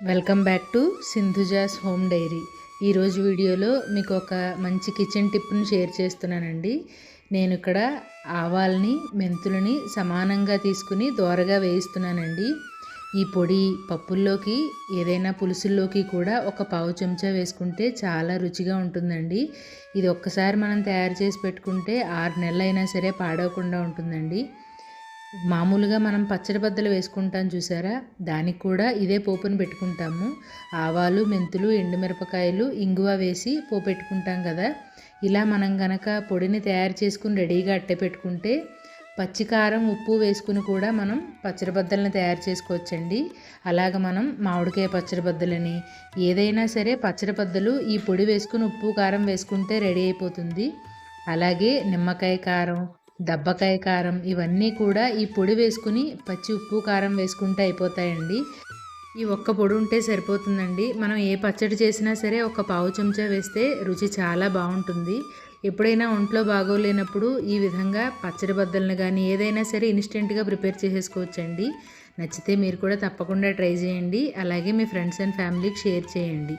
Welcome back to Sindhuja's home diary. ఈరోజు వీడియోలో మీకు ఒక మంచి కిచెన్ టిప్ని షేర్ చేస్తున్నానండి. నేను ఇక్కడ ఆవాల్ని మెంతులని సమానంగా తీసుకుని దోరగా వేయిస్తున్నానండి. ఈ పొడి పప్పుల్లోకి ఏదైనా పులుసుల్లోకి కూడా ఒక పావు చెంచా వేసుకుంటే చాలా రుచిగా ఉంటుందండి. ఇది ఒక్కసారి మనం తయారు చేసి పెట్టుకుంటే ఆరు నెలలైనా సరే పాడవకుండా ఉంటుందండి. మామూలుగా మనం పచ్చడి బద్దలు వేసుకుంటాం చూసారా? దానికి కూడా ఇదే పోపుని పెట్టుకుంటాము. ఆవాలు మెంతులు ఎండుమిరపకాయలు ఇంగువ వేసి పోపు పెట్టుకుంటాం కదా. ఇలా మనం గనక పొడిని తయారు చేసుకుని రెడీగా అట్టే పెట్టుకుంటే పచ్చికారం ఉప్పు వేసుకుని కూడా మనం పచ్చడి బద్దలను తయారు చేసుకోవచ్చండి. అలాగ మనం మామిడికాయ పచ్చడి బద్దలని ఏదైనా సరే పచ్చడి బద్దలు ఈ పొడి వేసుకుని ఉప్పు కారం వేసుకుంటే రెడీ అయిపోతుంది. అలాగే నిమ్మకాయ కారం దబ్బకాయ కారం ఇవన్నీ కూడా ఈ పొడి వేసుకుని పచ్చి ఉప్పు కారం వేసుకుంటే అయిపోతాయండి. ఈ ఒక్క పొడి ఉంటే సరిపోతుందండి. మనం ఏ పచ్చడి చేసినా సరే ఒక పావు చెంచా వేస్తే రుచి చాలా బాగుంటుంది. ఎప్పుడైనా ఒంట్లో బాగోలేనప్పుడు ఈ విధంగా పచ్చడి బద్దలను కానీ ఏదైనా సరే ఇన్స్టెంట్గా ప్రిపేర్ చేసేసుకోవచ్చండి. నచ్చితే మీరు కూడా తప్పకుండా ట్రై చేయండి. అలాగే మీ ఫ్రెండ్స్ అండ్ ఫ్యామిలీకి షేర్ చేయండి.